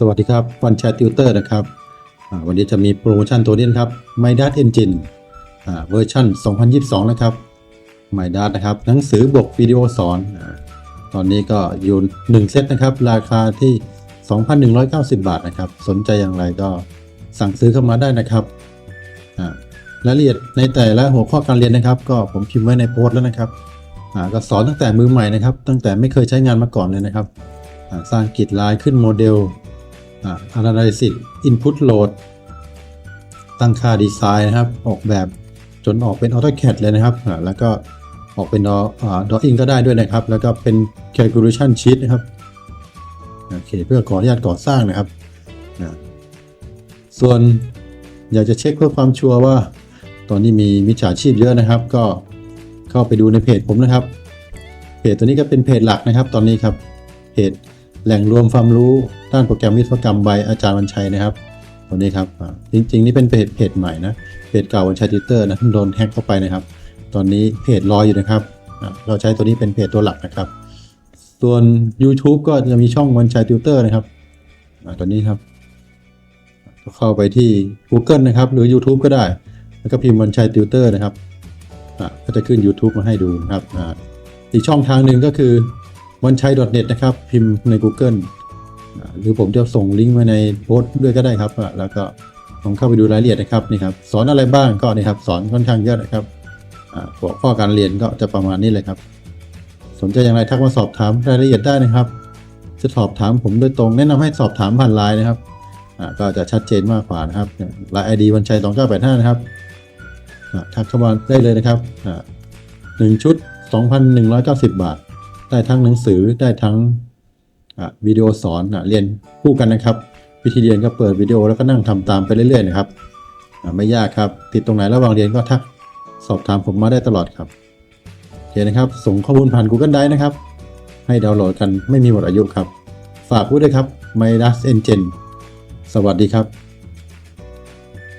สวัสดีครับวันแชร์ติวเตอร์นะครับวันนี้จะมีโปรโมชั่นตัวนี้นะครับ m y d a t Engine เวอร์ชัน2022 นะครับ m y d a t นะครับหนังสือบวกวิดีโอสอน ตอนนี้ก็อยู่ 1 เซตนะครับ ราคาที่ 2,190 บาทนะครับ สนใจอย่างไรก็สั่งซื้อเข้ามาได้นะครับรายละเอียดในแต่ละหัวข้อการเรียนนะครับ ก็ผมพิมพ์ไว้ในโพสต์แล้วนะครับก็สอนตั้งแต่มือใหม่นะครับ ตั้งแต่ไม่เคยใช้งานมาก่อนเลยนะครับสร้างกิจลายขึ้นโมเดล analysis input load ตั้งค่าดีไซน์นะครับ ออกแบบจนออกเป็น AutoCAD เลยนะครับ แล้วก็ออกเป็น drawing ก็ได้ด้วยนะครับ แล้วก็เป็น calculation sheet นะครับ โอเค เพื่อขออนุญาตก่อสร้างนะครับ ส่วนอยากจะเช็คเพื่อความชัวร์ว่า ตอนนี้มีมิจฉาชีพเยอะนะครับ ก็เข้าไปดูในเพจผมนะครับ เพจตัวนี้ก็เป็นเพจหลักนะครับ ตอนนี้ครับ เพจ แหล่งรวมความรู้ด้านโปรแกรมวิศวกรรมใบอาจารย์วันชัยนะครับตัวนี้ครับจริง ๆ นี่เป็นเพจเพจใหม่นะเพจเก่าวันชัยติเตอร์นะโดนแฮ็กเข้าไปนะครับ ตอนนี้เพจรออยู่นะครับ เราใช้ตัวนี้เป็นเพจตัวหลักนะครับ ส่วน YouTube ก็จะมีช่องวันชัยติวเตอร์นะครับอ่าตัวนี้ครับก็เข้าไปที่ Google นะครับ หรือ YouTube ก็ได้ แล้วก็พิมพ์วันชัยติวเตอร์นะครับอ่าก็จะขึ้น YouTube มาให้ดูนะครับอ่าอีกช่องทางหนึ่งก็คือ วันชัย .net นะครับ พิมพ์ใน Google หรือผมจะส่งลิงก์ไว้ในโพสต์ด้วยก็ได้ครับ แล้วก็ลองเข้าไปดูรายละเอียดนะครับนี่ครับสอนอะไรบ้างก็นี่ครับสอนค่อนข้างเยอะนะครับหัวข้อการเรียนก็จะประมาณนี้เลยครับ สนใจอย่างไรทักมาสอบถามรายละเอียดได้นะครับ จะสอบถามผมโดยตรงแนะนำให้สอบถามผ่านไลน์นะครับก็จะชัดเจนมากกว่านะครับไลน์ไอดีวันชัย2985นะครับทักเข้ามาได้เลยนะครับอ่าหนึ่งชุด2,190บาท ได้ทั้งหนังสือได้ทั้งวิดีโอสอนอเรียนคู่กันนะครับ วิธีเรียนก็เปิดวิดีโอแล้วก็นั่งทำตามไปเรื่อยๆนะครับไม่ยากครับติดตรงไหนระหว่างเรียนก็ทักสอบถามผมมาได้ตลอดครับโอเคนะครับส่งข้อมูลผ่าน Google Drive นะครับ ให้ดาวน์โหลดกันไม่มีหมดอายุครับ ฝากไว้ด้วยครับ m y d a s Engine สวัสดีครับ